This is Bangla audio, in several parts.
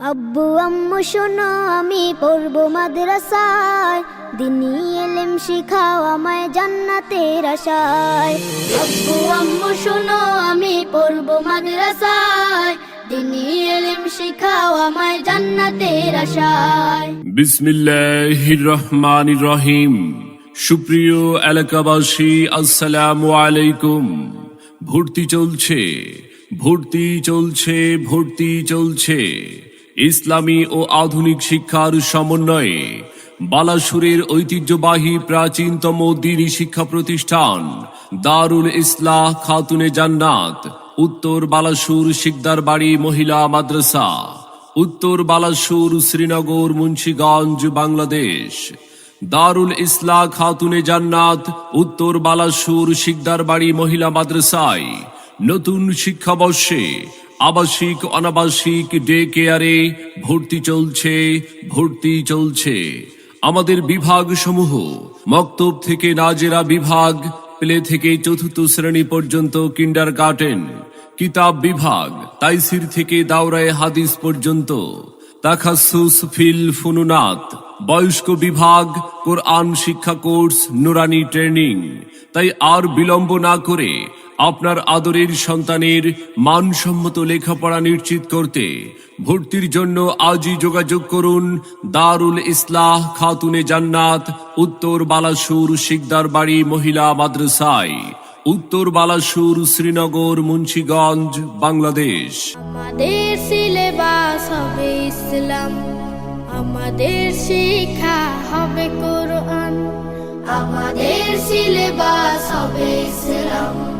আব্বু, আম্মু, শোনো, আমি পড়ব মাদ্রাসায়। দিনী এলেম শিখাও আমায় জান্নাতের আশায়। আব্বু, আম্মু, শোনো, আমি পড়ব মাদ্রাসায়। দিনী এলেম শিখাও আমায় জান্নাতের আশায়। বিসমিল্লাহির রহমানির রহিম সুপ্রিয় এলাকাবাসী, আসসালামু আলাইকুম। ভর্তি চলছে ভর্তি চলছে ভর্তি চলছে। ইসলামী ও আধুনিক শিক্ষার সমন্বয়ে বালাসুরের ঐতিহ্যবাহী প্রাচীনতম দিনী শিক্ষা প্রতিষ্ঠান দারুল ইসলাহ খাতুনে জান্নাত, উত্তর বালাসুর শিকদার বাড়ি মহিলা মাদ্রাসা, উত্তর বালাসুর শ্রীনগর মুন্সীগঞ্জ, বাংলাদেশ। দারুল ইসলাহ খাতুনে জান্নাত, উত্তর বালাসুর শিকদার বাড়ি মহিলা মাদ্রাসায় নতুন শিক্ষাবর্ষে আবাসিক, অনাবাসিক ডে কেয়ারে ভর্তি চলছে ভর্তি চলছে। আমাদের বিভাগ সমূহ মক্তব থেকে নাজেরা বিভাগ, প্লে থেকে চতুর্থ শ্রেণি পর্যন্ত কিন্ডার গার্ডেন কিতাব বিভাগ, তাইসির থেকে দাওরায় হাদিস পর্যন্ত, তাখাসুস ফিল ফুনুনাত, বয়স্ক বিভাগ, কোরআন শিক্ষা কোর্স, নুরানি ট্রেনিং। তাই আর বিলম্ব না করে আপনার আদরের সন্তানের মানসম্মত লেখাপড়া নিশ্চিত করতে ভর্তির জন্য আজই যোগাযোগ করুন দারুল ইসলাহ খাতুনে জান্নাত, উত্তর বালাসুর শিকদার বাড়ি মহিলা মাদ্রাসায়, উত্তর বালাসুর শ্রীনগর, মুন্সিগঞ্জ, বাংলাদেশ। আমাদের সিলেবাস হবে ইসলাম, আমাদের শিক্ষা হবে কোরআন, আমাদের সিলেবাস হবে ইসলাম।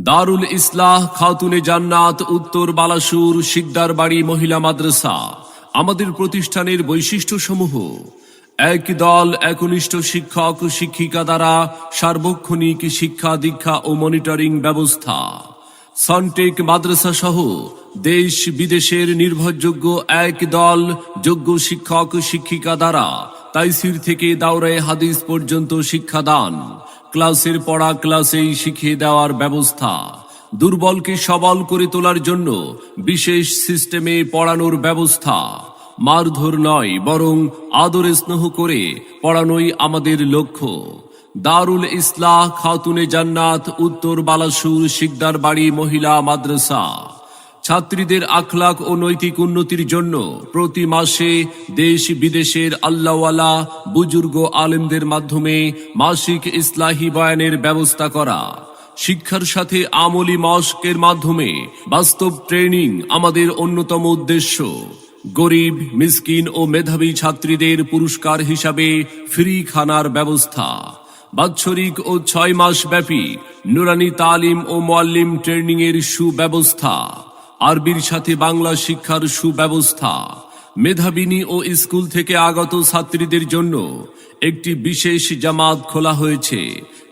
দারুল ইসলাহ খাতুনে জান্নাত, উত্তর বালাসুর, শিকদার বাড়ি, মহিলা মাদ্রাসা। আমাদের প্রতিষ্ঠানের বৈশিষ্ট্য সমূহ এক দল, একনিষ্ঠ শিক্ষক, শিক্ষিকা দ্বারা সার্বক্ষণিক শিক্ষা দীক্ষা ও মনিটরিং ব্যবস্থা। সনটেক মাদ্রাসা সহ দেশ বিদেশের নির্ভরযোগ্য এক দল, যোগ্য শিক্ষক, শিক্ষিকা দ্বারা তাইসির থেকে দাওরায় হাদিস পর্যন্ত শিক্ষাদান ক্লাসের পড়া ক্লাসেই শিখিয়ে দেওয়ার ব্যবস্থা। দুর্বলকে সবল করে তোলার জন্য বিশেষ সিস্টেমে পড়ানোর ব্যবস্থা। মারধর নয়, বরং আদর স্নেহ করে পড়ানোই আমাদের লক্ষ্য। দারুল ইসলাহ খাতুনে জান্নাত, উত্তর বালাসুর শিকদার বাড়ি মহিলা মাদ্রাসা। ছাত্রীদের আখলাক ও নৈতিক উন্নতির জন্য প্রতি মাসে দেশ বিদেশের আল্লাহওয়ালা বুজুর্গ আলেমদের মাধ্যমে মাসিক ইসলাহি বয়ানের ব্যবস্থা করা। শিক্ষার সাথে আমলি মস্কের মাধ্যমে বাস্তব ট্রেনিং আমাদের অন্যতম উদ্দেশ্য। গরিব, মিসকিন ও মেধাবী ছাত্রীদের পুরস্কার হিসাবে ফ্রি খানার ব্যবস্থা। বাৎসরিক ও ছয় মাস ব্যাপী নুরানি তালিম ও মোয়াল্লিম ট্রেনিং এর সুব্যবস্থা। আরবির সাথে বাংলা শিক্ষার সুব্যবস্থা। মেধাবিনী ও স্কুল থেকে আগত ছাত্রীদের জন্য একটি বিশেষ জামাত খোলা হয়েছে,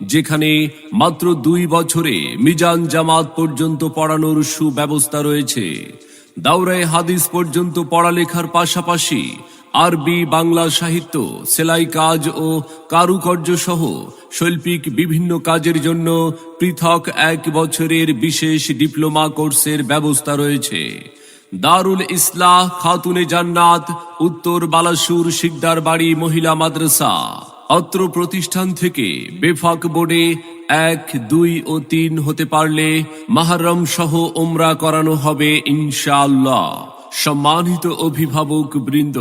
যেখানে মাত্র দুই বছরে মিজান জামাত পর্যন্ত পড়ানোর সুব্যবস্থা রয়েছে। দাউরায় হাদিস পর্যন্ত পড়ালেখার পাশাপাশি আরবি, বাংলা সাহিত্য, সেলাই কাজ ও কারুকার্য সহ শৈল্পিক বিভিন্ন কাজের জন্য পৃথক এক বছরের বিশেষ ডিপ্লোমা কোর্সের ব্যবস্থা রয়েছে। দারুল ইসলাহ খাতুনে জান্নাত, উত্তর বালাসুর শিকদার বাড়ি মহিলা মাদ্রাসা। অত্র প্রতিষ্ঠান থেকে বেফাক বোর্ডে এক, দুই ও তিন হতে পারলে মাহারম সহ ওমরা করানো হবে ইনশাআল্লাহ। সম্মানিত অভিভাবক বৃন্দ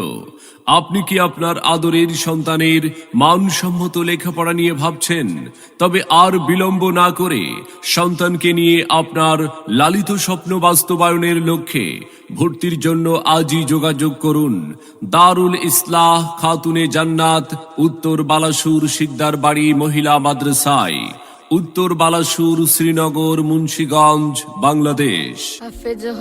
আপনি কি আপনার আদরের সন্তানের মানসম্মত লেখাপড়া নিয়ে ভাবছেন? তবে আর বিলম্ব না করে সন্তানকে নিয়ে আপনার লালিত স্বপ্ন বাস্তবায়নের লক্ষ্যে ভর্তির জন্য আজই যোগাযোগ করুন। দারুল ইসলাহ খাতুনে জান্নাত, উত্তর বালাসুর সিকদার বাড়ি, মহিলা মাদ্রাসায়। উত্তর বালাসুর শ্রীনগর, মুন্সীগঞ্জ, বাংলাদেশ।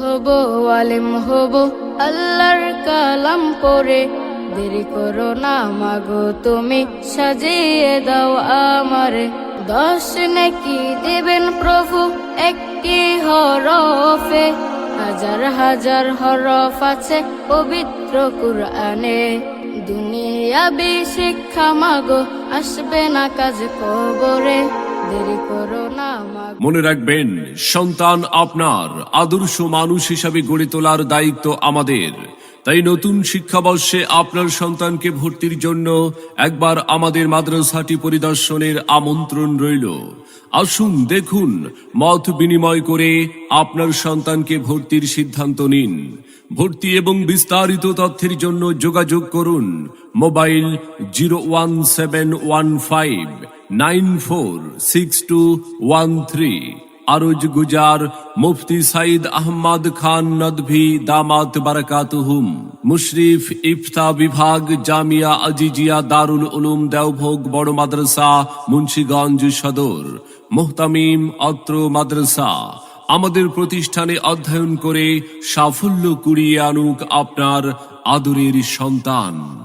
হব, আলিম হব, আল্লাহর কালাম পড়ে দেরি করো না মাগো, তুমি সাজিয়ে দাও আমারে। দশ নাকি দেবেন প্রভু একটি হরফে। হাজার হাজার হরফ আছে পবিত্র কুরআনে। দুনিয়াবি শিক্ষা মাগো, আসবে না কাজ কবরে। দেরি করো না মনে রাখবেন, সন্তান আপনার, আদর্শ মানুষ হিসাবে গড়ে তোলার দায়িত্ব আমাদের। তাই নতুন শিক্ষাবর্ষে আপনার সন্তানকে ভর্তির জন্য একবার আমাদের মাদ্রাসাটি পরিদর্শনের আমন্ত্রণ রইল। আসুন দেখুন, মত বিনিময় করে আপনার সন্তানকে ভর্তির সিদ্ধান্ত নিন। ভর্তি এবং বিস্তারিত তথ্যের জন্য যোগাযোগ করুন, mobile zero one seven one five nine four six two one three. আরজ গুজার মুফতি সাইদ আহমদ খান নদভি দামাত বারাকাতুহুম। মুশরিফ ইফতা বিভাগ জামিয়া আজিজিয়া দারুল উলুম দেওভোগ বড় মাদ্রাসা, মুন্সীগঞ্জ সদর। মোহতামিম অত্র মাদ্রাসা। আমাদের প্রতিষ্ঠানে অধ্যয়ন করে সাফল্য কুড়িয়ে আনুক আপনার আদরের সন্তান।